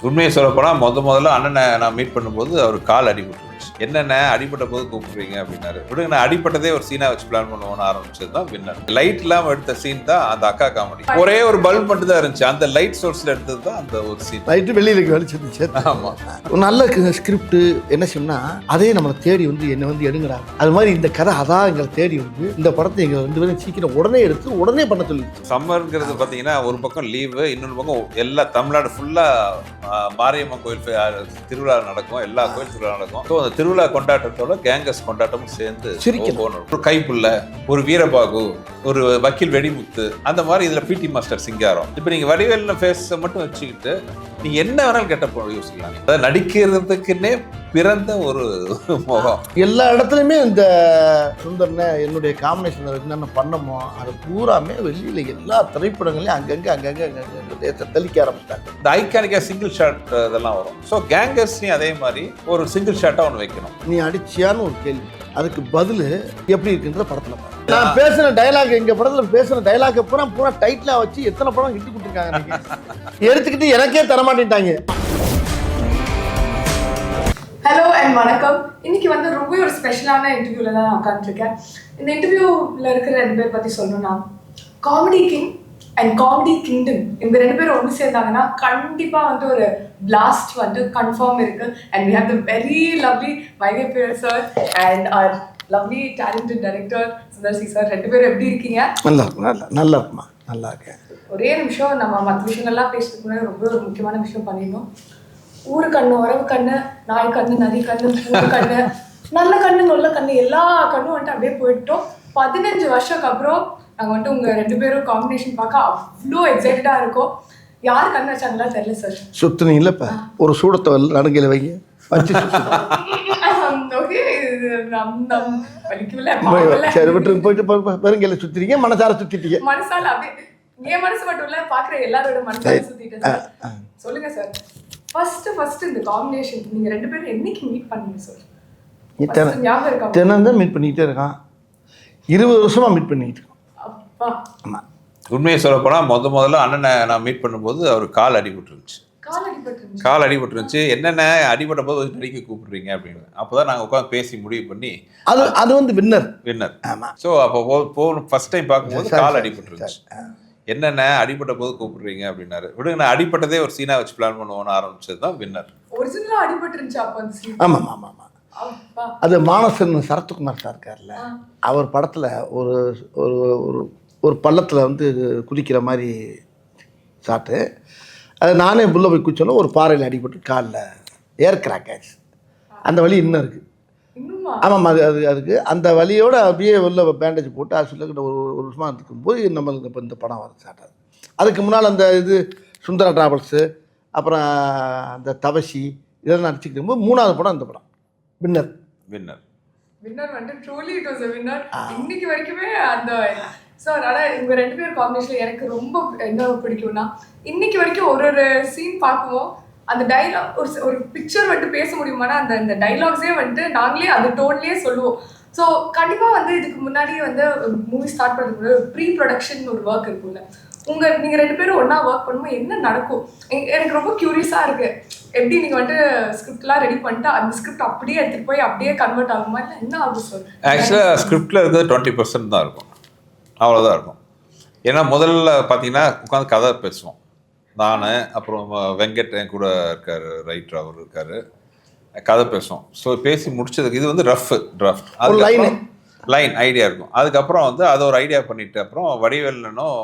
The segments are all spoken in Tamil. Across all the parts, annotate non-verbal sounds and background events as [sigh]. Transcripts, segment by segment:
உண்மையை சொல்லப்போனால் முத முதல்ல அண்ணனை நான் மீட் பண்ணும்போது அவர் கால் அடிபட்டு என்னென்ன அடிபட்ட போது கூப்பிடுறீங்க அப்படின்னாரு. விடுங்க நான் அடிப்பட்டதே ஒரு சீனா வச்சு பிளான் பண்ணுவோம்னு ஆரம்பிச்சது தான் வின்னர் லைட் இல்லாம எடுத்த சீன் தான் அந்த அக்கா காமெடி ஒரே ஒரு பல்ப் மட்டும் தான் இருந்துச்சு. அந்த லைட் சோர்ஸ்ல எடுத்தது தான் அந்த ஒரு சீன் ரைட்டு வெளியில் வெளிச்சது சேர்த்து. ஆமா. ஒரு நல்ல ஸ்கிரிப்ட் என்ன சொன்னா அதே நம்மளை தேடி வந்து என்னை வந்து எடுங்கடா. அது மாதிரி இந்த கதை அதான் எங்களை தேடி வந்து இந்த படத்தை எங்களை ரெண்டு பேரும் சீக்கிரம் உடனே எடுத்து உடனே பண்ண சொல்லி. சம்மருங்கிறது பார்த்தீங்கன்னா ஒரு பக்கம் லீவு இன்னொரு பக்கம் எல்லா தமிழ்நாடு ஃபுல்லாக மாரியம்மன் கோயில் திருவிழா நடக்கும் எல்லா கோயில் திருவிழா நடக்கும். ஸோ அந்த திருவிழா கொண்டாட்டத்தோட கேங்கஸ் கொண்டாட்டமும் சேர்ந்து. போகணும். ஒரு கைப்புள்ள ஒரு வீரபாகு ஒரு வக்கீல் வெடிமுத்து அந்த மாதிரி இதில் பிடி மாஸ்டர் சிங்காரம் இப்போ நீங்கள் வடிவேலில் ஃபேஸை மட்டும் வச்சுக்கிட்டு நீங்கள் என்ன வேணாலும் கெட்ட யோசிக்கலாம் அதாவது நடிக்கிறதுக்குன்னே பிறந்த ஒரு முகம். எல்லா இடத்துலையுமே இந்த சுந்தர்னே என்னுடைய காம்பினேஷன் என்னென்ன பண்ணமோ அது பூராமே வெளியில் எல்லா திரைப்படங்களையும் அங்கங்கே அங்கங்கே அங்கங்கே தெளிக்க ஆரம்பிச்சிட்டாங்க. இந்த ஐகானிக்கா சிங்கிள் ஷாட் இதெல்லாம் வரும். ஸோ கேங்கர்ஸ்லையும் அதே மாதிரி ஒரு சிங்கிள் ஷாட்டாக ஒன்று வைக்கணும். நீ அடிச்சியான்னு ஒரு கேள்வி. அதுக்கு பதில் எப்படி இருக்குன்ற படத்தில் நான் பேசின டயலாக் எங்கள் படத்தில் பேசின டைலாக் பூரா பூரா டைட்டிலாக வச்சு எத்தனை படம் கிட்டு கொடுத்துருக்காங்க எடுத்துக்கிட்டு எனக்கே தரமாட்டேன்ட்டாங்க ஹலோ அண்ட் வணக்கம். இன்னைக்கு வந்து ரொம்ப ஒரு ஸ்பெஷலான இன்டர்வியூல தான் நான் உட்காந்துருக்கேன் இந்த இன்டர்வியூவில் இருக்கிற ரெண்டு பேர் பற்றி சொல்லணும்னா comedy king and comedy kingdom இந்த ரெண்டு பேரும் ஒன்று சேர்ந்தாங்கன்னா கண்டிப்பாக வந்து ஒரு பிளாஸ்ட் வந்து கன்ஃபார்ம் இருக்கு. And we have the very lovely Vaigai பேர் sir and are lovely talented director Sundar C sir ரெண்டு பேரும் எப்படி இருக்கீங்க? நல்லா நல்லா நல்லா இருக்குமா நல்லா இருக்கேன். ஒரே நிமிஷம் நம்ம மற்ற விஷயங்கள்லாம் பேசுறதுக்கு முன்னாடி ரொம்ப ஒரு முக்கியமான விஷயம் பண்ணிடணும். ஊரு கண்ணு உறவு கண்ணு நாய் கண்ணு நதி கண்ணு பூரு கண்ணு நல்ல கண்ணு நல்ல கண்ணு எல்லா கண்ணும் வந்துட்டு அப்படியே போயிட்டோம். பதினஞ்சு வருஷத்துக்கு அப்புறம் நாங்கள் வந்துட்டு உங்கள் ரெண்டு பேரும் காம்பினேஷன் பார்க்க அவ்வளோ எக்ஸைட்டடாக இருக்கோம். யார் கண்ணு வச்சாங்களா தெரியல சார் சுத்துனீங்கல்ல இப்போ? ஒரு சூடத்தை நடுங்கையில் வைங்க. வச்சு சரி விட்டுருங்க போயிட்டு பெருங்கையில சுத்திட்டீங்க மனசார சுத்திட்டீங்க. மனசால அப்படியே என் மனசு மட்டும் இல்ல பாக்குற எல்லாரோட மனசால சுத்திட்டு சார் சொல்லுங்க சார் ஃபர்ஸ்ட் ஃபர்ஸ்ட் இந்த காம்பினேஷன் நீங்க ரெண்டு பேரும் என்னைக்கு மீட் பண்ணீங்க சார் தினம் தான் மீட் பண்ணிக்கிட்டே இருக்கான். இருபது வருஷமா மீட் பண்ணிக்கிட்டு இருக்கோம் அப்பா ஆமாம் உண்மையை சொல்லப் போனா முத முதல்ல அண்ணனை நான் மீட் பண்ணும்போது அவர் கால் அடிபட்டுருந்துச்சு. கால் அடிபட்டு கால் அடிபட்டுருந்துச்சு. என்னென்ன அடிபட்ட போது நடிக்க கூப்பிடுறீங்க அப்படின்னு. அப்பதான் நாங்க உட்காந்து பேசி முடிவு பண்ணி அது அது வந்து வின்னர் வின்னர் ஆமா. ஸோ அப்போ போ- போகணும் ஃபர்ஸ்ட் டைம் பார்க்கும்போது கால் அடிபட்டுருந்துச்சு. என்னென்ன அடிபட்ட போது கூப்பிடுறீங்க அப்படின்னாரு. விடுங்க நான் அடிப்பட்டதே ஒரு சீனா வச்சு பிளான் பண்ணுவோம்னு ஆரம்பிச்சது தான் வின்னர் ஒரிஜினலா அடிபட்டு இருந்துச்சு அப்ப. ஆமாம் ஆமாம் ஆமாம் அது மானசன் சரத்குமார் சார் இருக்கார்ல. அவர் படத்தில் ஒரு ஒரு ஒரு பள்ளத்தில் வந்து குதிக்கிற மாதிரி சாட்டு அது நானே புள்ள போய் குச்சோன்னா ஒரு பாறையில் அடிபட்டு காலில் ஏர் கிராக் ஆச்சு அந்த வலி இன்னும் இருக்குது ஆமாம் அது அது அதுக்கு. அந்த வலியோட அப்படியே உள்ள பேண்டேஜ் போட்டு ஹாஸ்பிட்டலுக்கு ஒரு ஒரு வருஷமாக இருக்கும்போது நம்மளுக்கு இப்போ இந்த படம் வர ஆகுது அதுக்கு முன்னால் அந்த இது சுந்தர டிராவல்ஸு அப்புறம் அந்த தவசி இதெல்லாம் நடிச்சுக்கிட்டு இருக்கும்போது மூணாவது படம் இந்த படம். வின்னர் வின்னர் வின்னர் வந்து ட்ரூலி இட் வாஸ் வின்னர் இன்னைக்கு வரைக்குமே அந்த ஸோ அதனால இவங்க ரெண்டு பேர் காம்பினேஷன் எனக்கு ரொம்ப என்ன பிடிக்கும்னா இன்னைக்கு வரைக்கும் ஒரு ஒரு சீன் பார்க்குவோம். அந்த டைலாக் ஒரு ஒரு பிக்சர் வந்துட்டு பேச முடியுமானா அந்த அந்த டைலாக்ஸே வந்துட்டு நாங்களே அந்த டோன்லேயே சொல்லுவோம். ஸோ கண்டிப்பாக வந்து இதுக்கு முன்னாடியே வந்து மூவி ஸ்டார்ட் பண்ணுறதுக்கு முன்னாடி ப்ரீ ப்ரொடக்ஷன் ஒரு ஒர்க் இருக்கும்ல. உங்கள் நீங்கள் ரெண்டு பேரும் ஒன்றா ஒர்க் பண்ணும்போது என்ன நடக்கும்? எனக்கு ரொம்ப க்யூரியஸாக இருக்கு. எப்படி நீங்கள் வந்துட்டு ஸ்கிரிப்ட்லாம் ரெடி பண்ணிட்டு அந்த ஸ்கிரிப்ட் அப்படியே எடுத்துகிட்டு போய் அப்படியே கன்வெர்ட் ஆகுமா? இல்லை என்ன ஆகும் சார் ஆக்சுவலாக ஸ்கிரிப்டில் இருக்கிறது டுவெண்ட்டி பர்சன்ட் தான் இருக்கும். அவ்வளோதான் இருக்கும். ஏன்னா முதல்ல பார்த்தீங்கன்னா உட்காந்து கதை பேசுவோம். நான் அப்புறம் வெங்கட் என் கூட இருக்கார் ரைட்டர் அவர் இருக்கார். கதை பேசுவோம். ஸோ பேசி முடிச்சதுக்கு இது வந்து ரஃப் டிராஃப்ட் ஒரு line. லைன் ஐடியா இருக்கும். அதுக்கப்புறம் வந்து அதை ஒரு ஐடியா பண்ணிட்டு அப்புறம் வடிவேலனும்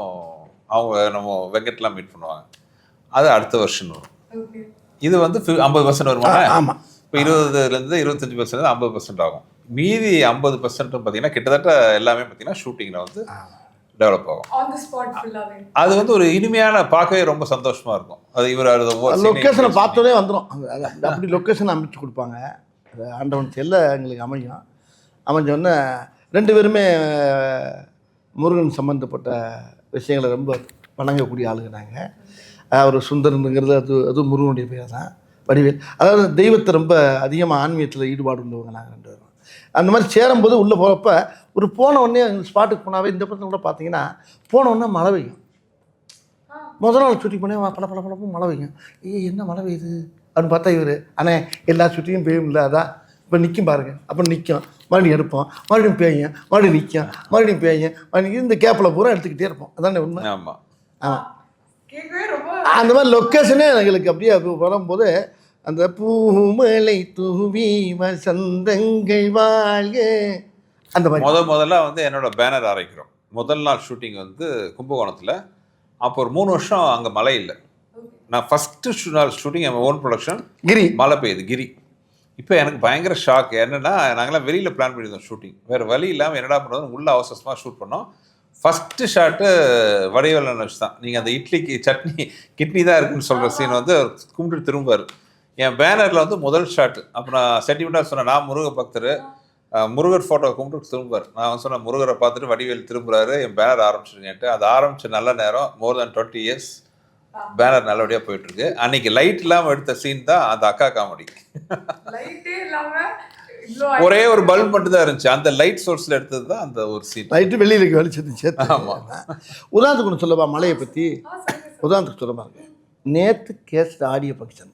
அவங்க நம்ம வெங்கட்லாம் மீட் பண்ணுவாங்க. அது அடுத்த வருஷன் வரும். ஓகே இது வந்து ஐம்பது பர்சன்ட் வருமா ஆமாம் இப்போ இருபதுலேருந்து இருபத்தஞ்சி பர்சன்ட் ஐம்பது பர்சன்ட் ஆகும். மீதி ஐம்பது பர்சன்ட் பார்த்தீங்கன்னா கிட்டத்தட்ட எல்லாமே பார்த்தீங்கன்னா ஷூட்டிங்கில் வந்து டெவலப் ஆகும். ஆன் தி ஸ்பாட் ஃபுல்லாவே அது வந்து ஒரு இனிமையான பார்க்கவே ரொம்ப சந்தோஷமா இருக்கும். அது இவர் அது லொக்கேஷனை பார்த்தோன்னே வந்துடும் அப்படி லொக்கேஷன் அமைச்சு கொடுப்பாங்க. அது ஆண்டவன் செல்ல எங்களுக்கு அமையும். அமைஞ்சோடனே ரெண்டு பேருமே முருகன் சம்மந்தப்பட்ட விஷயங்களை ரொம்ப வணங்கக்கூடிய ஆளுங்க நாங்கள் அவர் சுந்தரனுங்கிறது அது அது முருகனுடைய பேர் தான் வடிவேல். அதாவது தெய்வத்தை ரொம்ப அதிகமாக ஆன்மீகத்தில் ஈடுபாடு உள்ளவங்க நாங்கள் அந்த மாதிரி சேரும்போது உள்ளே போகிறப்ப ஒரு போன உடனே ஸ்பாட்டுக்கு போனாவே இந்த படத்தில் கூட பார்த்தீங்கன்னா போன உடனே மழை பெய்யும். முதல் நாள் ஷூட்டிங் பண்ணி பல பல பழப்பும் மழை பெய்யும். ஏய் என்ன மழை பெய்யுது? அப்படின்னு பார்த்தா இவர் அண்ணே எல்லா ஷூட்டிங்கும் பெய்யும் இல்லை அதான். இப்போ நிற்கும் பாருங்க. அப்புறம் நிற்கும் மறுபடியும் எடுப்போம். மறுபடியும் பேயும் மறுபடியும் நிற்கும் மறுபடியும் பேயும் மறுபடியும் இந்த கேப்பில் பூரா எடுத்துக்கிட்டே இருப்போம். அதானே உண்மை? ஆமா. ஆமாம் ரொம்ப அந்த மாதிரி லொக்கேஷனே எங்களுக்கு அப்படியே அப்படி வரும்போது அந்த பூமலை தூவி வசந்தங்கள் வாழ்க. அந்த மாதிரி. முத முதல்ல வந்து என்னோட பேனர் அரைக்கிறோம். முதல் நாள் ஷூட்டிங் வந்து கும்பகோணத்தில். அப்போ ஒரு மூணு வருஷம் அங்கே மழை இல்லை. நான் ஃபஸ்ட்டு நாள் ஷூட்டிங் என் ஓன் ப்ரொடக்ஷன் கிரி. மழை பெய்யுது கிரி. இப்போ எனக்கு பயங்கர ஷாக் என்னன்னா நாங்களாம் வெளியில் பிளான் பண்ணியிருந்தோம் ஷூட்டிங் வேறு வழி இல்லாமல் என்னடா பண்ணுறது உள்ள அவசரமாக ஷூட் பண்ணோம். ஃபஸ்ட்டு ஷாட்டு வடிவேலன் வச்சு தான். நீங்கள் அந்த இட்லிக்கு சட்னி கிட்னி தான் இருக்குன்னு சொல்கிற சீன் வந்து கும்பிட்டு திரும்பார் என் பேனரில் வந்து முதல் ஷாட். அப்போ நான் சென்டிமெண்ட்டாக சொன்னேன் நான் முருக பக்தர் முருகர் ஃபோட்டோ கும்பிட்டு திரும்பார் நான் வந்து சொன்னேன் முருகரை பார்த்துட்டு வடிவேல் திரும்புறாரு என் பேனர் ஆரம்பிச்சிருங்கன்ட்டு அது ஆரம்பிச்ச நல்ல நேரம் more than twenty years banner நல்லபடியாக போயிட்டு இருக்கு அன்னைக்கு லைட் இல்லாமல் எடுத்த சீன் தான் அந்த அக்கா காமெடி லைட்டே ஒரே ஒரு பல்ப் மட்டும் தான் இருந்துச்சு. அந்த லைட் சோர்ஸ்ல எடுத்தது தான் அந்த ஒரு சீன் நைட்டு வெளியில் வெளிச்சது சேர்த்து ஆமா. உதாரணத்துக்கு ஒன்று சொல்லவா மலையை பற்றி. உதாரணத்துக்கு சொல்ல பாருங்க நேற்று கேஸ்ட் ஆடியோ ஃபங்க்ஷன்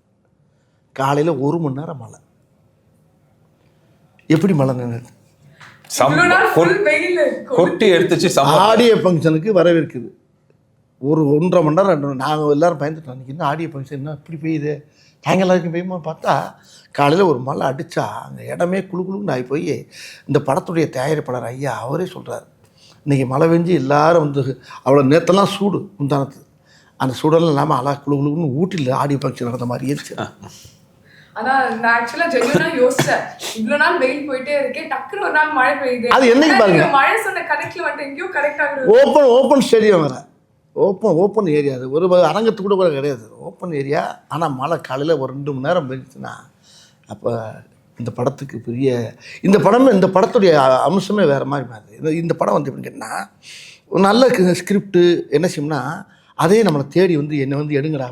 காலையில் ஒரு மணி நேரம் மழை. எப்படி மழை நின்று இவ்வளோ நாள் full வெயில். கொட்டி எடுத்துச்சு ஆடியோ ஃபங்க்ஷனுக்கு வரவேற்குது. ஒரு ஒன்றரை மணி நேரம் ரெண்டு மணி நாங்கள் எல்லாரும் பயந்துட்டோம். அன்றைக்கி என்ன ஆடியோ ஃபங்க்ஷன் என்ன இப்படி பெய்யுது? சாயங்காலம் பெய்யுமா பார்த்தா காலையில் ஒரு மழை அடித்தா அந்த இடமே குளு குளுன்னு ஆகி போய் இந்த படத்துடைய தயாரிப்பாளர் ஐயா அவரே சொல்கிறார் இன்றைக்கி மழை பெஞ்சு எல்லாரும் வந்து அவ்வளோ நேற்றெல்லாம் சூடு முந்தானத்து. அந்த சூடெல்லாம் இல்லாமல் அழகா குளு குளுன்னு ஊட்டியில் ஆடியோ ஃபங்க்ஷன் நடந்த மாதிரி இருந்துச்சு ஆனா நான் ஆக்சுவலா ஜென்யூனா யோசிச்சேன் இவ்வளவு நாள் வெயில் போயிட்டே இருக்கேன் டக்குனு ஒரு நாள் மழை பெய்யுது. அது என்னைக்கு பாருங்க? நீங்க மழை சொன்ன கனெக்ட்ல வந்துட்டு எங்கேயோ கரெக்ட் ஆகுது ஓப்பன் ஓப்பன் ஸ்டேடியம் வேறு. ஓப்பன் ஓப்பன் ஏரியா அது. ஒரு அரங்கத்து கூட கூட கிடையாது. ஓப்பன் ஏரியா ஆனால் மழை காலையில் ஒரு ரெண்டு மணி நேரம் பெஞ்சுச்சுன்னா அப்போ இந்த படத்துக்கு பெரிய இந்த படமே இந்த படத்துடைய அம்சமே வேறு மாதிரி மாறுது. இந்த இந்த படம் வந்து எப்படின்னு கேட்டால் நல்ல ஸ்கிரிப்டு என்ன செய்யும்னா அதே நம்மளை தேடி வந்து என்னை வந்து எடுங்கடா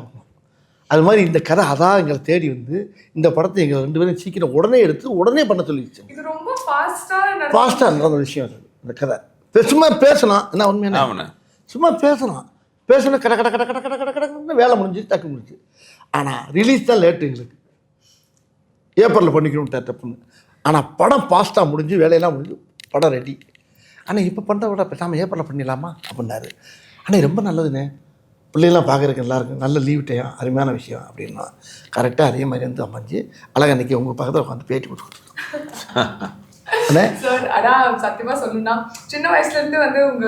அது மாதிரி இந்த கதை அதான் எங்களை தேடி வந்து இந்த படத்தை எங்களை ரெண்டு பேரும் சீக்கிரம் உடனே எடுத்து உடனே பண்ண சொல்லிடுச்சு. இது ரொம்ப ஃபாஸ்டா ஃபாஸ்ட்டாக நடந்த விஷயம் அது இந்த கதை. இப்ப சும்மா பேசலாம். என்ன உண்மையான சும்மா பேசலாம். பேசணும் கட கட கட கட கட கட கடன்னு வேலை முடிஞ்சு டக்கு முடிஞ்சு. ஆனால் ரிலீஸ் தான் லேட்டு எங்களுக்கு. ஏப்ரலில் பண்ணிக்கணும் டப்புன்னு ஆனால் படம் ஃபாஸ்ட்டாக முடிஞ்சு வேலையெல்லாம் முடிஞ்சு படம் ரெடி ஆனால் இப்போ பண்ணுற விட பேசாமல் ஏப்ரலில் பண்ணிடலாமா? அப்படின்னாரு. ஆனால் ரொம்ப நல்லதுண்ணே. பிள்ளைங்களாம் பார்க்குறதுக்கு நல்லா இருக்கு நல்ல லீவ் டைம் அருமையான விஷயம் அப்படின்னா கரெக்டாக அதே மாதிரி வந்து அமைஞ்சு அழகா அன்றைக்கி உங்கள் பக்கத்தில் உட்காந்து பேட்டி கொடுத்துருக்கோம் சார் ஆனா சத்தியமா சொல்லணும்னா சின்ன வயசுல இருந்து வந்து உங்க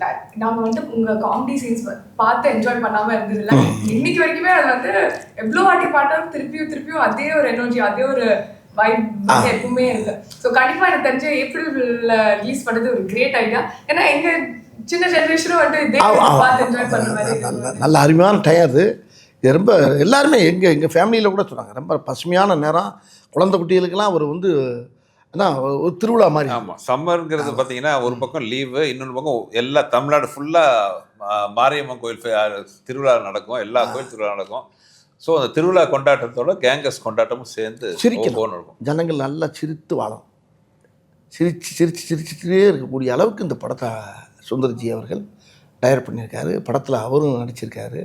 நா- நாம வந்து உங்க காமெடி சீன்ஸ் பார்த்து என்ஜாய் பண்ணாம இருந்ததில்ல இன்னைக்கு வரைக்குமே அது வந்து எவ்வளவு வாட்டி பார்த்தாலும் திருப்பியும் திருப்பியும் அதே ஒரு எனர்ஜி அதே ஒரு வைப் எப்பவுமே இருக்கு. ஸோ கண்டிப்பா எனக்கு தெரிஞ்ச ஏப்ரல்ல ரிலீஸ் பண்ணது ஒரு கிரேட் ஐடியா ஏன்னா எங்க நல்ல அருமையான டைம் அது இது ரொம்ப எல்லாருமே எங்கள் எங்கள் ஃபேமிலியில் கூட சொன்னாங்க. ரொம்ப பசுமையான நேரம். குழந்தை குட்டிகளுக்கெல்லாம் ஒரு வந்து அதான் ஒரு திருவிழா மாதிரி. ஆமா சம்மருங்கிறது பாத்தீங்கன்னா ஒரு பக்கம் லீவு இன்னொரு பக்கம் எல்லா தமிழ்நாடு ஃபுல்லா மாரியம்மன் கோயில் திருவிழா நடக்கும். எல்லா கோயில் திருவிழா நடக்கும். ஸோ அந்த திருவிழா கொண்டாட்டத்தோட கேங்கஸ் கொண்டாட்டமும் சேர்ந்து. ஓஹோன்னு இருக்கும். ஜனங்கள் நல்லா சிரித்து வாழும். சிரிச்சு சிரிச்சு சிரிச்சுட்டே இருக்கக்கூடிய அளவுக்கு இந்த படத்தை சுந்தர்ஜி அவர்கள் தயார் பண்ணியிருக்காரு. படத்தில் அவரும் நடிச்சிருக்காரு.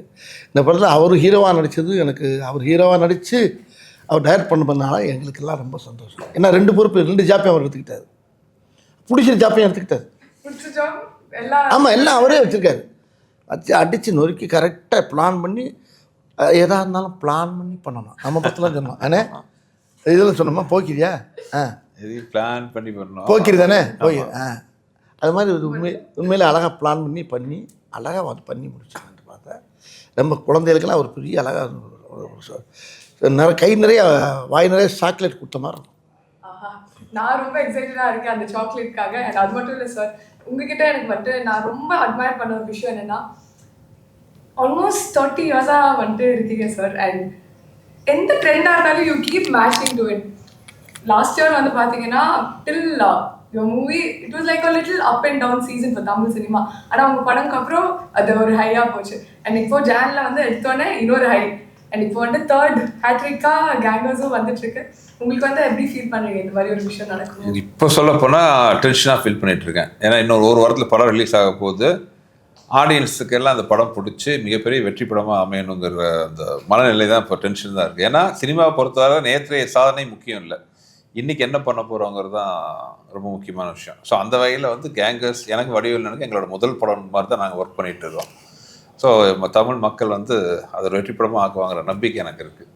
இந்த படத்தில் அவர் ஹீரோவாக நடித்தது எனக்கு அவர் ஹீரோவாக நடித்து அவர் டைரக்ட் பண்ண பண்ணால எங்களுக்கெல்லாம் ரொம்ப சந்தோஷம். ஏன்னா ரெண்டு பொறுப்பு ரெண்டு ஜாப்பையும் அவர் எடுத்துக்கிட்டாரு. பிடிச்ச ஜாப்பையும் எடுத்துக்கிட்டாரு. ஆமாம் எல்லாம் அவரே வச்சுருக்காரு. வச்சு அடித்து நொறுக்கி கரெக்டாக பிளான் பண்ணி அஹ், எதா இருந்தாலும் பிளான் பண்ணி பண்ணணும். நம்ம படத்தில் சொன்னோம். அண்ணே இதில் சொன்னோமா? போக்கிரியா ஆ. இது பிளான் பண்ணி பண்ணணும். போக்கிரி தானே போய் ஆ. அது மாதிரி ஒரு உண்மை உண்மையில் அழகாக பிளான் பண்ணி பண்ணி அழகாக வந்து பண்ணி முடிச்சாங்கன்னு பார்த்தேன் நம்ம குழந்தைகளுக்கெல்லாம் ஒரு பெரிய அழகாக நிறைய கை நிறைய வாய் நிறைய சாக்லேட் கொடுத்த மாதிரி இருக்கும். நான் ரொம்ப எக்ஸைட்டடாக இருக்கேன் அந்த சாக்லேட்காக and அது மட்டும் இல்லை சார் உங்ககிட்ட எனக்கு வந்துட்டு நான் ரொம்ப அட்மயர் பண்ண ஒரு விஷயம் என்னென்னா ஆல்மோஸ்ட் தேர்ட்டி இயர்ஸாக வந்துட்டு இருக்கீங்க சார் அண்ட் எந்த ட்ரெண்டாக இருந்தாலும் you keep matching to it last year வந்து பார்த்தீங்கன்னா till your movie it was like a little up and down season for Tamil cinema ஆனால் உங்கள் படம்க்கு அப்புறம் அது ஒரு ஹையாக போச்சு. அண்ட் இப்போ ஜேனில் வந்து எடுத்தோன்னே இன்னொரு ஹை அண்ட் இப்போ வந்து தேர்ட் ஹேட்ரிக்காக கேங்கர்ஸும் வந்துட்டுருக்கு. உங்களுக்கு வந்து எப்படி ஃபீல் பண்ணுறீங்க? இந்த மாதிரி ஒரு விஷயம் நடக்கும் இப்போ சொல்ல போனால் டென்ஷனாக ஃபீல் பண்ணிட்டு இருக்கேன். ஏன்னா இன்னொரு ஒரு வாரத்தில் படம் ரிலீஸ் ஆக போகுது. ஆடியன்ஸுக்கு எல்லாம் அந்த படம் பிடிச்சி மிகப்பெரிய வெற்றி படமாக அமையணுங்கிற அந்த மனநிலை தான் இப்போ டென்ஷன் தான் இருக்குது ஏன்னா சினிமாவை பொறுத்தவரை நேற்றைய சாதனை முக்கியம் இல்லை. இன்னைக்கு என்ன பண்ண போகிறோங்கிறது தான் ரொம்ப முக்கியமான விஷயம். ஸோ அந்த வகையில் வந்து கேங்கர்ஸ் எனக்கு வடிவில் எனக்கு எங்களோட முதல் படம் மாதிரி தான் நாங்கள் ஒர்க் பண்ணிட்டு இருக்கோம். ஸோ தமிழ் மக்கள் வந்து அதை வெற்றி படமாக ஆக்குவாங்கிற நம்பிக்கை எனக்கு இருக்குது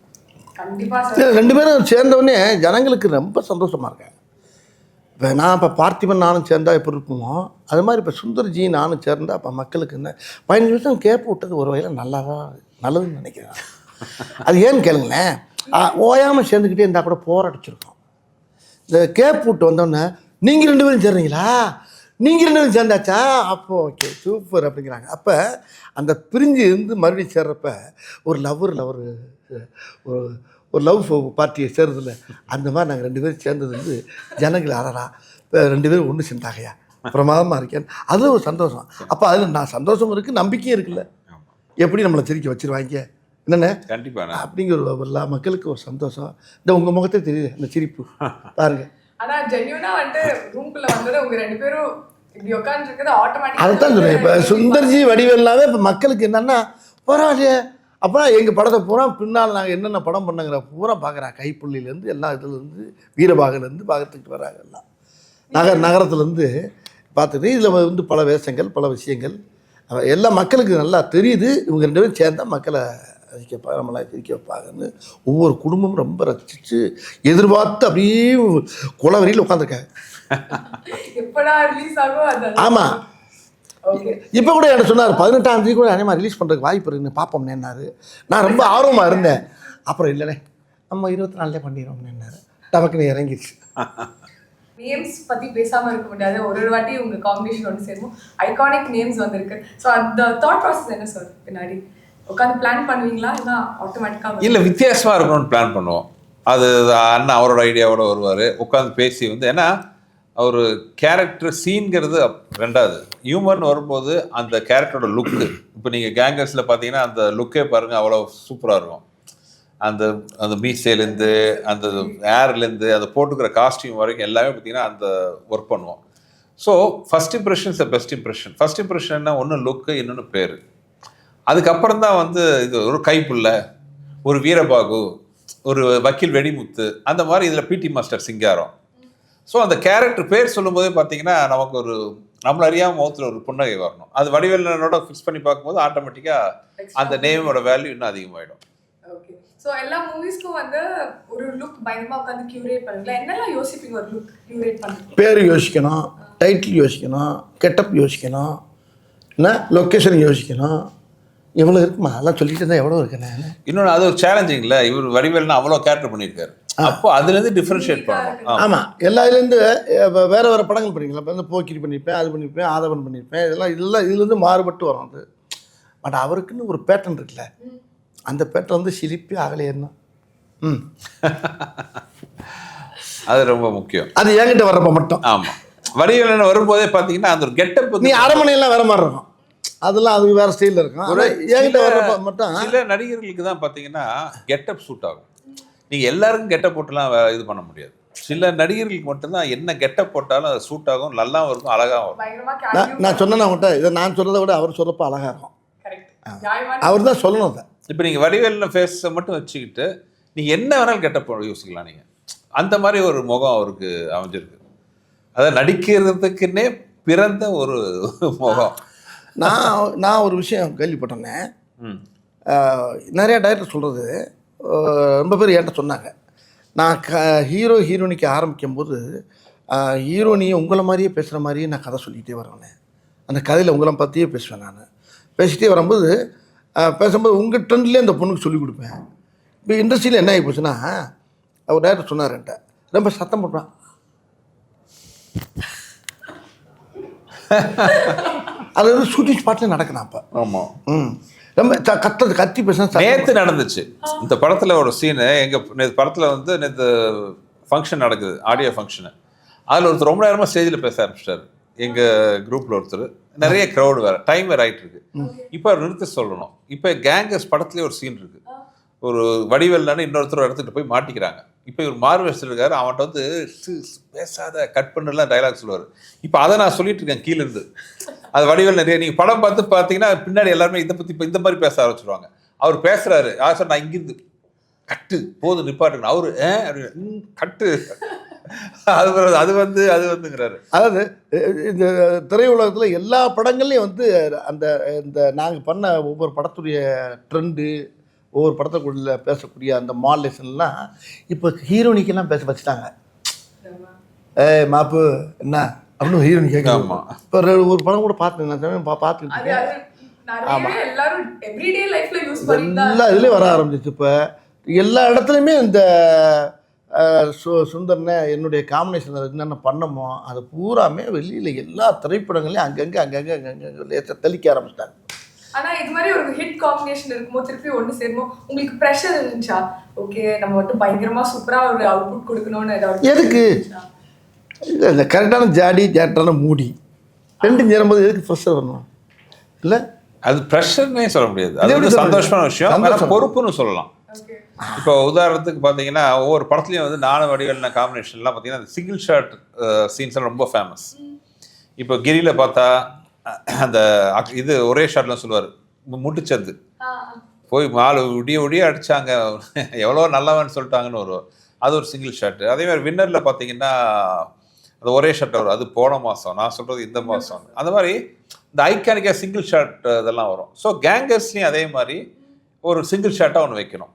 கண்டிப்பா சார். இல்ல, ரெண்டு பேரும் சேர்ந்தவுடனே ஜனங்களுக்கு ரொம்ப சந்தோஷமா இருக்கேன். இப்போ நான் இப்போ பார்த்திபன் நானும் சேர்ந்தா எப்படி இருக்குமோ அது மாதிரி இப்போ சுந்தர்ஜி நானும் சேர்ந்தா இப்போ மக்களுக்கு என்ன பதினஞ்சு நிமிஷம் கேப் விட்டது ஒரு வகையில் நல்லா தான் நல்லதுன்னு நினைக்கிறேன். அது ஏன்னு கேளுங்களேன். ஓயாமல் சேர்ந்துக்கிட்டே இருந்தால் கூட போராடிச்சிருக்கோம் இந்த கேப் விட்டு வந்தோடனே நீங்கள் ரெண்டு பேரும் சேர்றீங்களா? நீங்கள் ரெண்டு பேரும் சேர்ந்தாச்சா? அப்போ ஓகே சூப்பர் அப்படிங்கிறாங்க. அப்போ அந்த பிரிஞ்சு இருந்து மறுபடியும் சேர்றப்ப ஒரு லவ்வர் லவர் ஒரு ஒரு லவ் பார்ட்டியை சேர்றதில்ல அந்த மாதிரி நாங்கள் ரெண்டு பேரும் சேர்ந்தது வந்து ஜனங்கள் அறறா இப்போ ரெண்டு பேரும் ஒன்று சேர்ந்தாகையா பிரமாதமாக இருக்கேன் அது ஒரு சந்தோஷம். அப்போ அதில் நான் சந்தோஷம் இருக்குது நம்பிக்கையும் இருக்குல்ல. எப்படி நம்மளை சிரிக்க வச்சிருவாங்க? என்னென்ன கண்டிப்பாக அப்படிங்கிற ஒரு மக்களுக்கு ஒரு சந்தோஷம். இந்த உங்கள் முகத்தே தெரியுது இந்த சிரிப்பு. பாருங்க. ஆனா ஜென்யூனா வந்துட்டு ரூம்குள்ள வந்தது உங்க ரெண்டு பேரும் இப்படி அதைத்தான் சொல்றேன். இப்போ சுந்தர்ஜி வடிவெல்லாமே இப்போ மக்களுக்கு என்னன்னா பரவாயில்லையே அப்புறம் எங்கள் படத்தை பூரா பின்னால் நாங்கள் என்னென்ன படம் பண்ணங்கிற பூரா பார்க்குறாங்க கைப்புள்ளிலேருந்து எல்லா இதுலேருந்து வீரபாகலேருந்து பார்த்துக்கிட்டு வராங்க எல்லாம். நகர் நகரத்துலேருந்து பார்த்துட்டு இதில் வந்து பல வேஷங்கள் பல விஷயங்கள். அவ- எல்லா மக்களுக்கு நல்லா தெரியுது. இவங்க ரெண்டு பேரும் சேர்ந்தா மக்களை ரசிக்க வைப்பாங்க நம்மளை சிரிக்க வைப்பாங்கன்னு ஒவ்வொரு குடும்பமும் ரொம்ப ரசித்து எதிர்பார்த்து அப்படியே குளவரியில் உட்காந்துருக்காங்க [laughs] எப்படா ரிலீஸ் ஆகும் அது ஆமாம் இப்போ கூட என்ன சொன்னார் பதினெட்டாம் தேதி கூட அனிமா ரிலீஸ் பண்ணுறதுக்கு வாய்ப்பு இருக்குன்னு பார்ப்போம்னேன்னாரு நான் ரொம்ப ஆர்வமாக இருந்தேன். அப்புறம் இல்லைண்ணே நம்ம இருபத்தி நாலுலேயே பண்ணிடுவோம்னேன்னாரு டபக்குன்னு இறங்கிடுச்சு நேம்ஸ் பத்தி பேசாம இருக்க முடியாது. ஒரு ஒரு வாட்டி உங்க காம்பினேஷன் ஒன்று சேரும் ஐகானிக் நேம்ஸ் வந்திருக்கு. ஸோ அந்த தாட் ப்ராசஸ் என்ன சார் பின்னாடி? உட்காந்து பிளான் பண்ணுவீங்களா? இல்லை ஆட்டோமேட்டிக்காக இல்லை வித்தியாசமாக இருக்கணும்னு பிளான் பண்ணுவோம். அது அண்ணன் அவரோட ஐடியாவோட வருவார். உட்காந்து பேசி வந்து ஏன்னா அவர் கேரக்டர் சீன்கிறது ரெண்டாவது. ஹியூமர்னு வரும்போது அந்த கேரக்டரோட லுக்கு இப்போ நீங்கள் கேங்கர்ஸில் பார்த்தீங்கன்னா அந்த லுக்கே பாருங்கள் அவ்வளோ சூப்பராக இருக்கும். அந்த அந்த மீசைலேருந்து அந்த ஏர்லேருந்து அந்த போட்டுக்கிற காஸ்டியூம் வரைக்கும் எல்லாமே பார்த்தீங்கன்னா அந்த ஒர்க் பண்ணுவோம். So first impression is the best impression first இம்ப்ரெஷன்னா ஒன்று லுக்கு இன்னொன்று பேர். அதுக்கப்புறம் தான் வந்து இது ஒரு கைப்புள்ள ஒரு வீரபாகு ஒரு வக்கீல் வெடிமுத்து அந்த மாதிரி இதில் பிடி மாஸ்டர் சிங்காரம். ஸோ அந்த கேரக்டர் பேர் சொல்லும்போதே பார்த்தீங்கன்னா நமக்கு ஒரு நம்மள அறியாம முகத்தில் ஒரு புன்னகை வரணும். அது வடிவேலனோட ஃபிக்ஸ் பண்ணி பார்க்கும்போது ஆட்டோமேட்டிக்காக அந்த நேமோட வேல்யூ இன்னும் அதிகமாகிடும் ஓகே ஸோ எல்லா மூவிஸ்க்கும் வந்து ஒரு லுக் பயங்கரமா உட்காந்து கியூரேட் பண்ணுவீங்களா என்னெல்லாம் யோசிப்பீங்க ஒரு லுக் கியூரேட் பண்ணுறது பேர் யோசிக்கணும் டைட்டில் யோசிக்கணும் கெட்டப் யோசிக்கணும் என்ன லொக்கேஷன் யோசிக்கணும் எவ்வளோ இருக்குமா? அதெல்லாம் சொல்லிட்டு இருந்தால் எவ்வளோ இருக்குண்ணே இன்னொன்று அது ஒரு சேலஞ்சிங்ல இவர் வடிவேல்னா அவ்வளோ கேரக்டர் பண்ணியிருக்காரு. அப்போ அதுலேருந்து டிஃப்ரென்ஷியேட் பண்ணணும். ஆமா. ஆமாம் எல்லா இதுலேருந்து வேற வேறு படங்கள் பண்ணிக்கலாம் இப்போ வந்து போக்கிரி பண்ணியிருப்பேன் அது பண்ணியிருப்பேன் ஆதவன் பண்ணியிருப்பேன் இதெல்லாம் இதெல்லாம் இதுலேருந்து மாறுபட்டு வரும் அது. பட் அவருக்குன்னு ஒரு பேட்டர்ன் இருக்குல்ல. அந்த பேட்டர்ன் வந்து சிரிப்பே அகலையேன்னா ம். [laughs] அது ரொம்ப முக்கியம். அது என்கிட்ட வர்றப்ப மட்டும். ஆமாம் வடிவேலன் வரும்போதே பார்த்தீங்கன்னா அந்த ஒரு கெட்டப் நீ அரண்மனையெல்லாம் வேற மாதிரி இருக்கும். அதெல்லாம் அது வேற ஸ்டைலில் இருக்கும். என்கிட்ட வர்றப்ப மட்டும் சில நடிகர்களுக்கு தான் பார்த்தீங்கன்னா கெட்டப் சூட் ஆகும். நீங்கள் எல்லாருக்கும் கெட்டப் போட்டுலாம் இது பண்ண முடியாது. சில நடிகர்களுக்கு மட்டும்தான் என்ன கெட்டப் போட்டாலும் அது சூட் ஆகும் நல்லாவும் இருக்கும் அழகாகவும் இருக்கும். பயங்கரமா நான் நான் சொன்னேன் அவங்ககிட்ட இதை நான் சொல்றதை விட அவர் சொல்றப்ப அழகா இருக்கும். அவர் தான் சொல்லணும் அதை. இப்போ நீங்கள் வடிவேலில் ஃபேஸை மட்டும் வச்சுக்கிட்டு நீங்கள் என்ன வேணாலும் கெட்டப் போட யோசிக்கலாம் நீங்கள் அந்த மாதிரி ஒரு முகம் அவருக்கு அமைஞ்சிருக்கு. அதை நடிக்கிறதுக்குன்னே பிறந்த ஒரு [laughs] முகம். நான் நான் ஒரு விஷயம் கேள்விப்பட்டேனே. ம். ஆஹ், நிறைய டைரக்டர் சொல்கிறது ரொம்ப பேர் என்கிட்ட சொன்னாங்க. நான் க ஹீரோ ஹீரோனிக்கு ஆரம்பிக்கும் போது ஹீரோனி உங்களை மாதிரியே பேசுகிற மாதிரியே நான் கதை சொல்லிகிட்டே வருவேனே. அந்த கதையில் உங்களை பற்றியே பேசுவேன் நான். பேசிகிட்டே வரும்போது பேசும்போது உங்கள் ட்ரெண்ட்லேயே அந்த பொண்ணுக்கு சொல்லிக் கொடுப்பேன். இப்போ இண்டஸ்ட்ரியில் என்ன ஆகி போச்சுன்னா அவர் டேரக்டர் சொன்னார் என்கிட்ட. ரொம்ப சத்தம் போடுறான் [laughs] அது வந்து ஷூட்டிங் ஸ்பாட்லேயே நடக்கணும் அப்போ. ஆமாம் ம். ரொம்ப கத்தது கத்தி பேசுனா நேத்து நடந்துச்சு. இந்த படத்துல ஒரு சீனு எங்க நேத்து படத்துல வந்து நேத்து ஃபங்க்ஷன் நடக்குது ஆடியோ ஃபங்க்ஷனு அதுல ஒருத்தர் ரொம்ப நேரமா ஸ்டேஜ்ல பேச ஆரம்பிச்சிட்டாரு. எங்க குரூப்ல ஒருத்தர். நிறைய க்ரௌடு வேற டைம் வேற ஆயிட்டு இருக்கு. இப்போ நிறுத்த சொல்லணும். இப்போ கேங்கஸ் படத்துலயே ஒரு சீன் இருக்கு. ஒரு வடிவேல்னு இன்னொருத்தர் இடத்துக்கு போய் மாட்டிக்கிறாங்க. இப்போ இவர் மார்வெஸ்ட் இருக்கார். அவன்கிட்ட வந்து பேசாத கட் பண்ணலாம் டைலாக் சொல்லுவார். இப்போ அதை நான் சொல்லிட்டு இருக்கேன் கீழேருந்து. அது வடிவேல் நிறைய நீங்கள் படம் பார்த்து பார்த்தீங்கன்னா பின்னாடி எல்லாருமே இதை பற்றி இப்போ இந்த மாதிரி பேச ஆரம்பிச்சிருவாங்க. அவர் பேசுகிறாரு யார் சார் நான் இங்கிருந்து கட்டு போதும் நிப்பாட்டுங்க. அவரு அப்படின்னு, "ம், கட்டு. அது அது வந்து அது வந்துங்கிறாரு. அதாவது இந்த திரையுலகத்தில் எல்லா படங்கள்லையும் வந்து அந்த இந்த நாங்கள் பண்ண ஒவ்வொரு படத்துடைய ட்ரெண்டு ஒவ்வொரு படத்துக்குள்ள பேசக்கூடிய அந்த மாடலேஷன்லாம் இப்போ ஹீரோனிக்கெல்லாம் பேச வச்சுட்டாங்க ஏய் மாப்பு என்ன அப்படின்னு ஹீரோனி கேட்கலாம் ஆமா. இப்போ ஒரு படம் கூட பார்த்தேன் நான் பார்த்துக்கிட்டு அது இருக்கேன் பண்ணிட்டு எல்லா இதுலேயும் வர ஆரம்பிச்சிச்சு இப்போ எல்லா இடத்துலையுமே இந்த சு சுந்தர்னே என்னுடைய காம்பினேஷன் என்னென்ன பண்ணமோ அது பூராமே வெளியில் எல்லா திரைப்படங்களையும் அங்கங்கே அங்கங்கே அங்கங்கே தெளிக்க ஆரம்பிச்சிட்டாங்க ஆனா இது மாதிரி ஒரு ஹிட் காம்பினேஷன் இருக்கும்போது திருப்பி ஒண்ணு சேருமோ உங்களுக்கு ப்ரெஷர் இருந்துச்சா? ஓகே நம்ம மட்டும் பயங்கரமா சூப்பரா ஒரு அவுட்புட் கொடுக்கணும்னு ஏதாவது எதுக்கு? இந்த கரெக்டான ஜாடி ஜாட்டான மூடி. ரெண்டும் சேரும்போது எதுக்கு ப்ரெஷர் வரணும்? இல்லை? அது ப்ரெஷர்னே சொல்ல முடியாது. அது சொல்றது? சந்தோஷமான விஷயம். பொறுப்புன்னு சொல்லலாம். இப்போ உதாரணத்துக்கு பார்த்தீங்கன்னா ஒவ்வொரு படத்துலையும் வந்து நானும் வடிவேலின காம்பினேஷன்லாம் பார்த்தீங்கன்னா அந்த சிங்கிள் ஷாட் சீன்ஸ் எல்லாம் ரொம்ப ஃபேமஸ் இப்போ கிரியில் பார்த்தா அந்த அக்- இது ஒரே ஷாட்லாம் சொல்லுவார் முட்டுச்சந்து. போய் மாலு விடிய விடிய அடிச்சாங்க. [laughs] எவ்வளோ நல்லவன் சொல்லிட்டாங்கன்னு வரும் அது ஒரு சிங்கிள் ஷாட் அதே மாதிரி வின்னரில் பார்த்தீங்கன்னா அது ஒரே ஷாட் வரும். அது போன மாதம் நான் சொல்கிறது இந்த மாதம் அந்த மாதிரி இந்த ஐக்கானிக்காக சிங்கிள் ஷாட் இதெல்லாம் வரும். ஸோ கேங்கர்ஸ்லேயும் அதே மாதிரி ஒரு சிங்கிள் ஷாட்டாக ஒன்று வைக்கணும்.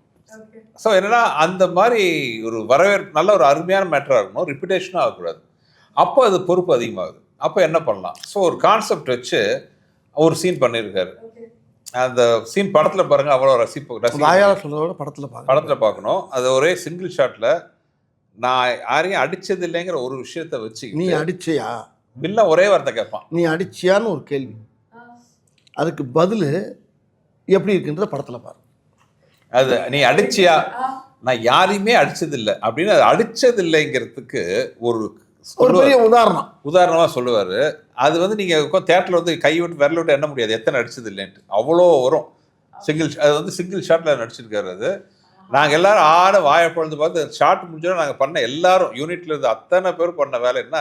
ஸோ என்னன்னா அந்த மாதிரி ஒரு வரவேற்பு நல்ல ஒரு அருமையான மேட்டராக இருக்கணும் ரிப்பிட்டேஷனும் ஆகக்கூடாது. அப்போ அது பொறுப்பு அதிகமாகுது. அப்போ என்ன பண்ணலாம்? ஸோ ஒரு கான்செப்ட் வச்சு ஒரு சீன் பண்ணியிருக்காரு. அந்த சீன் படத்தில் பாருங்க அவ்வளோ ரசிப்பு சொல்கிறதோட படத்தில் படத்தில் பார்க்கணும் அது ஒரே சிங்கிள் ஷாட்டில் நான் யாரையும் அடிச்சது இல்லைங்கிற ஒரு விஷயத்த நீ வச்சு அடிச்சியா? வில்ல ஒரே வார்த்தை கேட்பான். நீ அடிச்சியான்னு ஒரு கேள்வி. அதுக்கு பதில் எப்படி இருக்குன்றத படத்தில் பாரு. அது நீ அடிச்சியா. நான் யாரையுமே அடிச்சது இல்லை அப்படின்னு அது அடிச்சது இல்லைங்கிறதுக்கு ஒரு ஒரு பெரிய உதாரணம். உதாரணமாக சொல்லுவார். அது வந்து நீங்கள் தேட்டரில் வந்து கை விட்டு விரல விட்டு எண்ண முடியாது. எத்தனை அடிச்சது இல்லைன்ட்டு அவ்வளோ வரும். சிங்கிள் அது வந்து சிங்கிள் ஷாட்டில் நடிச்சிருக்காரு அது. நாங்கள் எல்லாரும் ஆட வாயை பொழுது பார்த்து ஷார்ட் முடிஞ்சோன்னா நாங்கள் பண்ண எல்லாரும் யூனிட்ல இருந்து அத்தனை பேர் பண்ண வேலை என்ன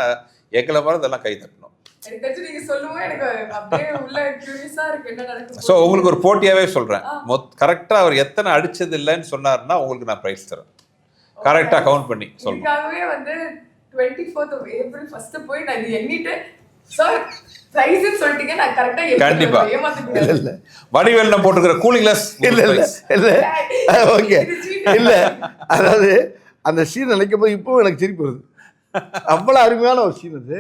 எங்களை மாதிரி இதெல்லாம் கை தட்டணும். எனக்கு தெரிஞ்சு நீங்க சொல்லுவோம் எனக்கு அப்படியே உள்ள கியூரியஸா இருக்கு என்ன நடக்கும் ஸோ உங்களுக்கு ஒரு போட்டியாகவே சொல்கிறேன் மொத் கரெக்டாக அவர் எத்தனை அடிச்சது இல்லைன்னு சொன்னாருன்னா உங்களுக்கு நான் ப்ரைஸ் தரேன். கரெக்டாக கவுண்ட் பண்ணி வந்து twenty fourth of April first போய் நான் இது எண்ணிட்டு சார் பிரைஸ் சொல்லிட்டீங்க நான் கரெக்டா கண்டிப்பா. இல்லை வடிவேல் நான் போட்டுக்கிற கூலிங் கிளாஸ் இல்லை இல்லை இல்லை. ஓகே. இல்லை. அதாவது அந்த சீன் நினைக்கும் போது இப்பவும் எனக்கு சிரிப்பு வருது. அவ்வளோ அருமையான ஒரு சீன் அது.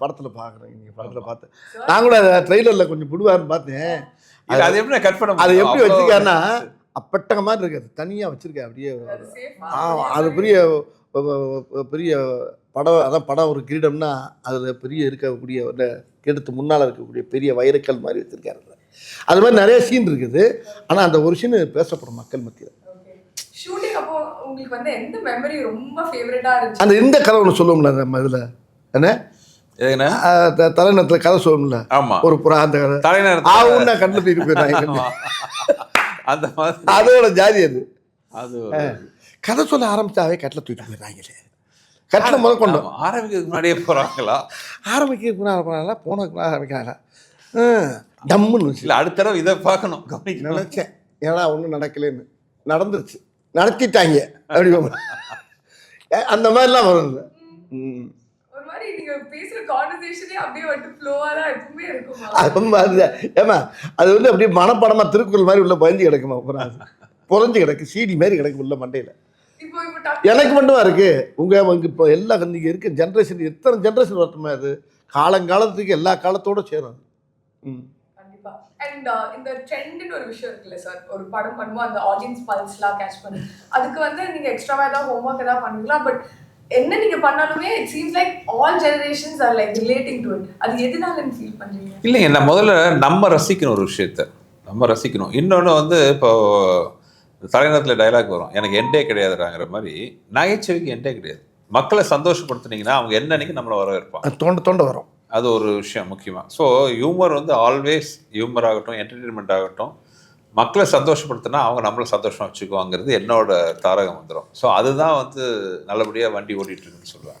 படத்தில் பார்க்குறேன். நீங்கள் படத்தில் பார்த்தேன் நான் கூட ட்ரெய்லரில் கொஞ்சம் புடுவாருன்னு பார்த்தேன். அது எப்படி கட் பண்ண அது? எப்படி வச்சிருக்காருன்னா அப்பட்டக மாதிரி இருக்கு. அது தனியாக வச்சிருக்கேன். அப்படியே ஆ? அது பெரிய பெரிய படம் அதான் படம் ஒரு கிரீடம்னா அதில் பெரிய இருக்கக்கூடிய ஒரு கிரீடத்து முன்னால் இருக்கக்கூடிய பெரிய வைரக்கல் மாதிரி வச்சிருக்காரு. அது மாதிரி நிறைய சீன் இருக்குது. ஆனால் அந்த ஒரு சீன் பேசப்படும் மக்கள் மத்தியில். ஷூட்டிங் அப்போ உங்களுக்கு வந்து எந்த மெமரி ரொம்ப ஃபேவரட்டா இருந்துச்சு? அந்த இந்த கதை ஒன்று சொல்லுவோம்ல நம்ம இதில். என்ன? தலைநகரத்தில் கதை சொல்லுவோம்ல. ஆமா. ஒரு புறா அந்த கதை. தலைநகரத்துல. ஆவுன்னா கண்ணில் போயிடுறாங்க. அந்த மாதிரி. அதோட ஜாதி அது. அது கதை சொல்ல ஆரம்பிச்சாவே கட்டில் தூக்கிட்டு போயிடுறாங்களே. கட்டில் முதல் கொண்டு. ஆரம்பிக்கிறதுக்கு முன்னாடியே போறாங்களா? ஆரம்பிக்க ஆரம்பிக்கிறாங்களா போனதுக்கு ஆரம்பிக்கிறாங்களா? டம்முன்னு இருந்துச்சு. இல்ல அடுத்த தடவை இதை பார்க்கணும் கவனிக்கணும். நினைச்சேன். ஏன்னா ஒன்றும் நடக்கலைன்னு. நடந்துருச்சு. நடத்திட்டாங்க. அப்படி ஏ, அந்த மாதிரிலாம் வரும் இல்லை? ம். ஒரு மாதிரி நீங்க பேசுற கான்வர்சேஷனே அப்படியே வந்து ஃப்ளோவா தான் எப்பவுமே இருக்குமா? அது வந்து அப்படியே மனப்படமா திருக்குறள் மாதிரி உள்ள பயந்து கிடக்குமா? புரஞ்சு கிடக்கு. சீடி மாதிரி கிடக்கு உள்ள மண்டையில். எனக்கு மட்டுமா இருக்கு? உங்க உங்க இப்போ எல்லா இங்கே இருக்க ஜென்ரேஷன் எத்தனை ஜென்ரேஷன் வரட்டுமே அது? காலங்காலத்துக்கு எல்லா காலத்தோட சேரும். ம். அண்ட் இந்த ட்ரெண்ட்னு ஒரு விஷயம் இருக்குல்ல சார்? ஒரு படம் பண்ணும்போது அந்த ஆடியன்ஸ் பல்ஸ்லாம் கேட்ச் பண்ணி. அதுக்கு வந்து நீங்க எக்ஸ்ட்ராவா ஏதாவது ஹோம்ஒர்க் ஏதாவது பண்ணுவீங்களா பட் என்ன நீங்க பண்ணாலுமே it seems like all generations are like relating to it அது எதனால ஃபீல் பண்றீங்க? இல்லைங்க நான் முதல்ல நம்ம ரசிக்கணும் ஒரு விஷயத்த. நம்ம ரசிக்கணும். இன்னொன்று வந்து இப்போ தலைநகரத்தில் டைலாக் வரும். எனக்கு எண்டே கிடையாதுறாங்கிற மாதிரி நகைச்சுவைக்கு எண்டே கிடையாது. மக்களை சந்தோஷப்படுத்துனீங்கன்னா அவங்க என்னன்னைக்கு நம்மளை வரவேற்பாங்க தோண்ட தோண்ட வரும். அது ஒரு விஷயம் முக்கியமாக ஸோ ஹியூமர் வந்து ஆல்வேஸ் ஹியூமர் ஆகட்டும் என்டர்டெயின்மெண்ட் ஆகட்டும் மக்களை சந்தோஷப்படுத்தினா அவங்க நம்மளை சந்தோஷமா வச்சுக்குவாங்கிறது என்னோட தாரகம் வந்துடும் ஸோ அதுதான் வந்து நல்லபடியா வண்டி சொல்லுவேன்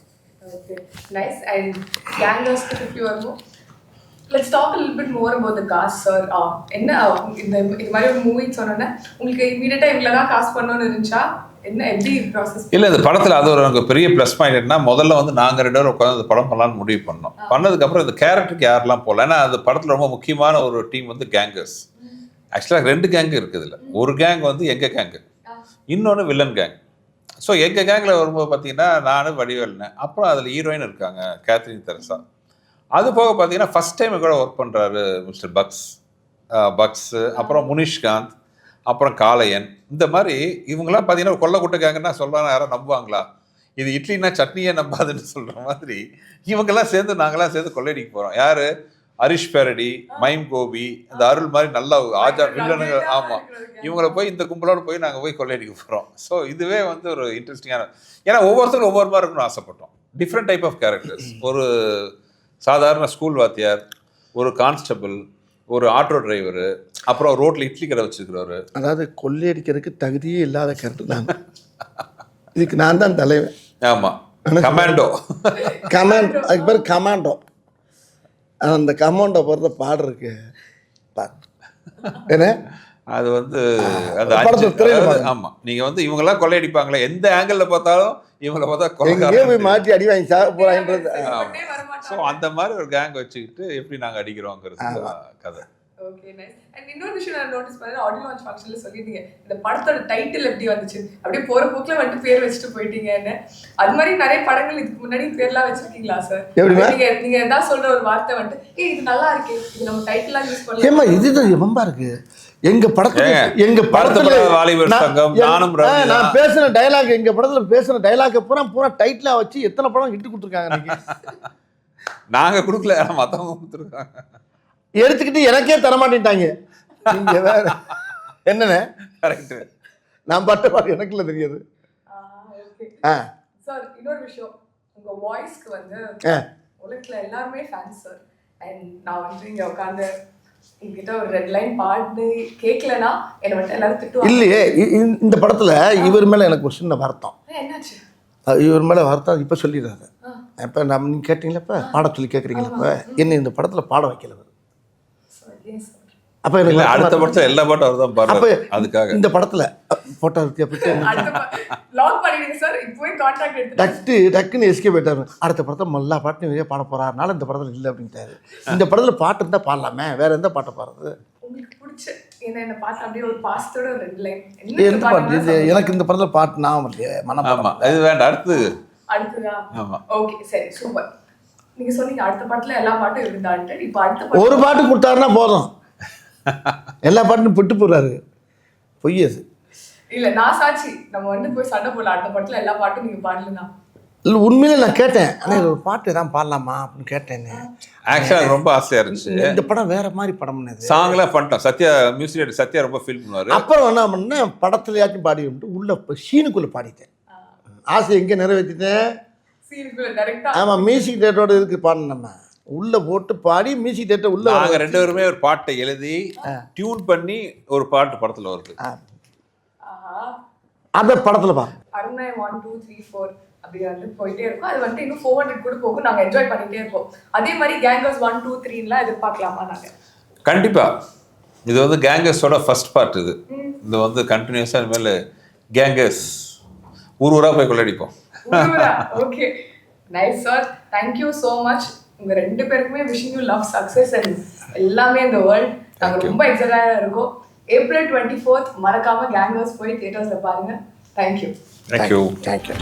Okay, nice. And gangers திருப்பி வருவோம். Let's talk little bit more about the cast sir என்ன இந்த இது மாதிரி ஒரு மூவி சொன்னோன்னே உங்களுக்கு இமீடியட்டா இவ்வளோ தான் காசு பண்ணணும்னு இருந்துச்சா? இல்ல இந்த படத்துல அது ஒரு எனக்கு பெரிய ப்ளஸ் பாயிண்ட் என்ன முதல்ல வந்து நாங்க ரெண்டு பேரும் உட்காந்து இந்த படம் பண்ணலாம்னு முடிவு பண்ணோம். பண்ணதுக்கு அப்புறம் இந்த கேரக்டருக்கு யாரெல்லாம் போகல? ஏன்னா அந்த படத்துல ரொம்ப முக்கியமான ஒரு டீம் வந்து கேங்கர்ஸ் ஆக்சுவலாக ரெண்டு கேங் இருக்குது இதுல. ஒரு கேங் வந்து எங்க கேங்கு இன்னொன்று வில்லன் கேங் ஸோ எங்கள் கேங்கில் வரும்போது பார்த்தீங்கன்னா நானும் வடிவேல்னேன் அப்புறம் அதில் ஹீரோயின் இருக்காங்க கேத்ரின் தெரசா அது போக பார்த்தீங்கன்னா ஃபஸ்ட் டைம் கூட ஒர்க் பண்ணுறாரு மிஸ்டர் பக்ஸ். பக்ஸு. அப்புறம் முனிஷ்காந்த். அப்புறம் காளையன். இந்த மாதிரி இவங்கெல்லாம் பார்த்தீங்கன்னா கொல்ல குட்டை கேங்கன்னா சொல்கிறாங்க யாரும் நம்புவாங்களா? இது இட்லினா சட்னியே நம்பாதுன்னு சொல்கிற மாதிரி இவங்கெல்லாம் சேர்ந்து நாங்களாம் சேர்ந்து கொள்ளையடிக்க போகிறோம் யார்? ஹரிஷ் பேரடி மைம் கோபி இந்த அருள் மாதிரி நல்ல ஆஜா வில்லனுங்க ஆமாம் இவங்கள போய் இந்த கும்பலோட போய் நாங்கள் போய் கொள்ளையடிக்க போகிறோம் ஸோ இதுவே வந்து ஒரு இன்ட்ரெஸ்டிங்கான ஏன்னா ஒவ்வொருத்தரும் ஒவ்வொரு மாதிரி இருக்கணும்னு ஆசைப்பட்டோம். டிஃப்ரெண்ட் டைப் ஆஃப் கேரக்டர்ஸ் ஒரு சாதாரண ஸ்கூல் வாத்தியார் ஒரு கான்ஸ்டபிள் ஒரு ஆட்டோ டிரைவரு அப்புறம் ரோட்டில் இட்லி கடை வச்சுருக்கிறவர். அதாவது கொள்ளையடிக்கிறதுக்கு தகுதியே இல்லாத கருத்து தான். இதுக்கு நான் தான் தலைவன். ஆமாம் கமாண்டோ. கமாண்ட் அதுக்கு பேர் கமாண்டோ. அந்த கமாண்டோ போகிறத பாடு இருக்கு. என்ன? அது வந்து அந்த படத்துல அஞ்சு திரையில அதாவது, பாருங்க. ஆமா. நீங்க வந்து இவங்கெல்லாம் கொள்ளையடிப்பாங்களே எந்த ஆங்கிள் பார்த்தாலும் இவங்கள பார்த்தா போய் மாற்றி அடி வாங்கி சாக போகிறாங்கன்றது ஸோ அந்த மாதிரி ஒரு கேங் வச்சுக்கிட்டு எப்படி நாங்க அடிக்கிறோங்கிறது கதை. ஓகே நைஸ் அண்ட் இன்னொரு விஷயம் நான் நோட்டீஸ் பண்ணேன் ஆடியோ லான்ச் ஃபங்க்ஷன்ல சொல்லிட்டீங்க. இந்த படத்தோட டைட்டில் எப்படி வந்துச்சு? அப்படியே போற போக்குல வந்துட்டு பேர் வச்சுட்டு போயிட்டீங்கன்னு. அது மாதிரி நிறைய படங்கள் இதுக்கு முன்னாடி பேர்லாம் வச்சிருக்கீங்களா சார்? நீங்க நீங்க ஏதாவது சொல்ற ஒரு வார்த்தை வந்துட்டு ஏய் இது நல்லா இருக்கே இது நம்ம டைட்டிலா யூஸ் இருக்கு. எங்க படத்துல எங்க படத்துல நானும் நான். பேசுன டயலாக் எங்க படத்துல பேசுன டயலாக் பூரா பூரா டைட்டிலா வச்சு எத்தனை படம் இட்டு கொடுத்துருக்காங்க நாங்க கொடுக்கல மத்தவங்க கொடுத்துருக்காங்க. எடுத்துக்கிட்டு எனக்கே தர மாட்டேன்ட்டாங்க. நீங்க வேற. கரெக்ட் நான் பட்ட பாட்டு எனக்குள்ள தெரியாது. ஓகே ஆ. சார் இன்னொரு விஷயம். உங்க வாய்ஸ்க்கு வந்து ஆ. உலகத்துல எல்லாருமே ஃபேன்ஸ் சார் அண்ட் நான் வந்து இங்க உட்காந்து இல்லையே இந்த படத்துல இவர் மேல எனக்கு ஒரு சின்ன வருத்தம். இவர் மேல வருத்தம் இப்ப சொல்லிடுறாரு. இப்ப நம்ம நீங்க கேட்டீங்களா இப்ப? பாட சொல்லி கேக்குறீங்களா இப்ப? என்ன இந்த படத்துல பாட வைக்கல அப்ப எனக்கு அடுத்த. படத்துல எல்லா பாட்டும் அவர் தான் அப்ப பாடுறாரு அதுக்காக. இந்த படத்துல போட்டோ இருக்கு அப்படி அடுத்த லாக் பண்ணிடுங்க சார் இப்போவே கான்ட்ராக்ட் எடுத்து டக்கு டக்குன்னு எஸ்கே போயிட்டாரு அடுத்த படத்துல எல்லா பாட்டும் இவரே பாட போறாருனால இந்த படத்துல இல்லை அப்படின்ட்டாரு. இந்த படத்துல பாட்டு இருந்தா பாடலாமே. வேற எந்த பாட்டை பாடுறது? எனக்கு இந்த படத்துல பாட்டு நான் ஆமா. இது வேண்டாம். அடுத்து ஒரு பாட்டு கொடுத்தாருன்னா போதும். எல்லா பாட்டும் விட்டு போறாரு பொய் அது. இல்ல நான் சாட்சி. நம்ம வந்து போய் சண்டை போடல அடுத்த படத்துல எல்லா பாட்டும் நீங்க பாடலனா? இல்லை உண்மையிலே நான் கேட்டேன். ஆனால் ஒரு பாட்டு தான் பாடலாமா அப்படின்னு கேட்டேன்னு ஆக்சுவலா ரொம்ப ஆசையா இருந்துச்சு. இந்த படம் வேற மாதிரி படம் சாங்லாம் பண்ணிட்டோம். சத்யா மியூசிக் சத்யா ரொம்ப ஃபீல் பண்ணுவாரு. அப்புறம் என்ன பண்ணேன் படத்துலயாச்சும் பாடி விட்டு உள்ள சீனுக்குள்ள பாடிட்டேன். ஆசை எங்கே நிறைவேற்றிட்டேன் ஆமாம் மியூசிக் டேட்டோட இதுக்கு பாடணும் நம்ம. உள்ள போட்டு பாடி மியூசிக் டேட்டை உள்ள நாங்க ரெண்டு பேருமே ஒரு பாட்டை எழுதி டியூன் பண்ணி ஒரு பாட்டு படத்துல வருது. அந்த படத்தில் பா அருணை ஒன் டூ த்ரீ ஃபோர் அப்படி வந்து போயிட்டே இருக்கும். அது வந்துட்டு இன்னும் ஃபோர் ஹண்ட்ரட் கூட போகும். நாங்க என்ஜாய் பண்ணிட்டே இருப்போம். அதே மாதிரி கேங்கர்ஸ் ஒன் டூ த்ரீலாம் எதிர்பார்க்கலாமா நாங்க? கண்டிப்பா. இது வந்து கேங்கர்ஸோட ஃபர்ஸ்ட் பார்ட் இது. இது வந்து கண்டினியூஸா இனிமேல் கேங்கர்ஸ் ஊர் ஊரா போய் கொள்ளடிப்போம் okay nice sir thank you so much உங்க ரெண்டு பேருக்குமே wishing you love success and எல்லாமே இந்த வேர்ல்ட் நாங்க ரொம்ப எக்ஸைட்டாக இருக்கோம். ஏப்ரல் டுவெண்ட்டி ஃபோர்த் மறக்காம கேங்கர்ஸ் போய் தியேட்டர்ஸ்ல பாருங்க. Thank you thank you thank you